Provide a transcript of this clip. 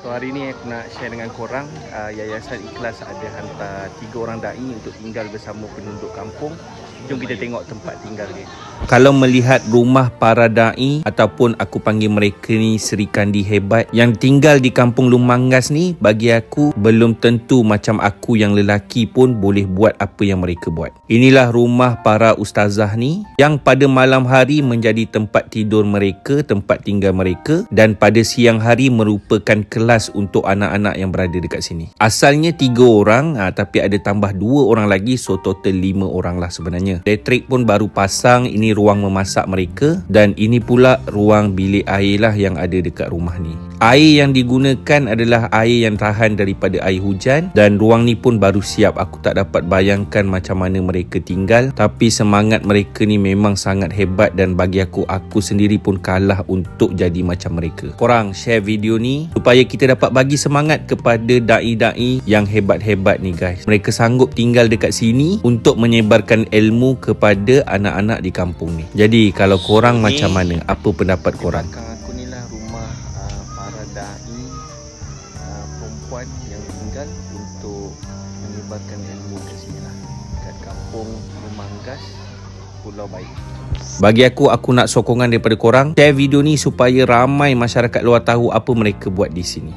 So hari ni aku nak share dengan korang uh, Yayasan Ikhlas ada hantar tiga orang da'i untuk tinggal bersama penduduk kampung Jom kita tengok tempat tinggal dia Kalau melihat rumah para da'i ataupun aku panggil mereka ni Seri Kandi hebat yang tinggal di kampung Lumanggas ni bagi aku belum tentu macam aku yang lelaki pun boleh buat apa yang mereka buat. Inilah rumah para ustazah ni yang pada malam hari menjadi tempat tidur mereka, tempat tinggal mereka dan pada siang hari merupakan kelas untuk anak-anak yang berada dekat sini. Asalnya tiga orang ha, tapi ada tambah dua orang lagi so total lima orang lah sebenarnya. Elektrik pun baru pasang, ini ruang memasak mereka dan ini pula ruang bilik air lah yang ada dekat rumah ni. Air yang digunakan adalah air yang tahan daripada air hujan dan ruang ni pun baru siap. Aku tak dapat bayangkan macam mana mereka tinggal tapi semangat mereka ni memang sangat hebat dan bagi aku aku sendiri pun kalah untuk jadi macam mereka. Korang share video ni supaya kita dapat bagi semangat kepada dai-dai yang hebat-hebat ni guys. Mereka sanggup tinggal dekat sini untuk menyebarkan ilmu kepada anak-anak di kampung ni. Jadi kalau korang macam mana? Apa pendapat korang? Belakang aku ni lah rumah uh, para da'i uh, perempuan yang tinggal untuk menyebarkan ilmu kat sini lah Kat kampung Lumanggas, Pulau Baik Bagi aku, aku nak sokongan daripada korang. Share video ni supaya ramai masyarakat luar tahu apa mereka buat di sini.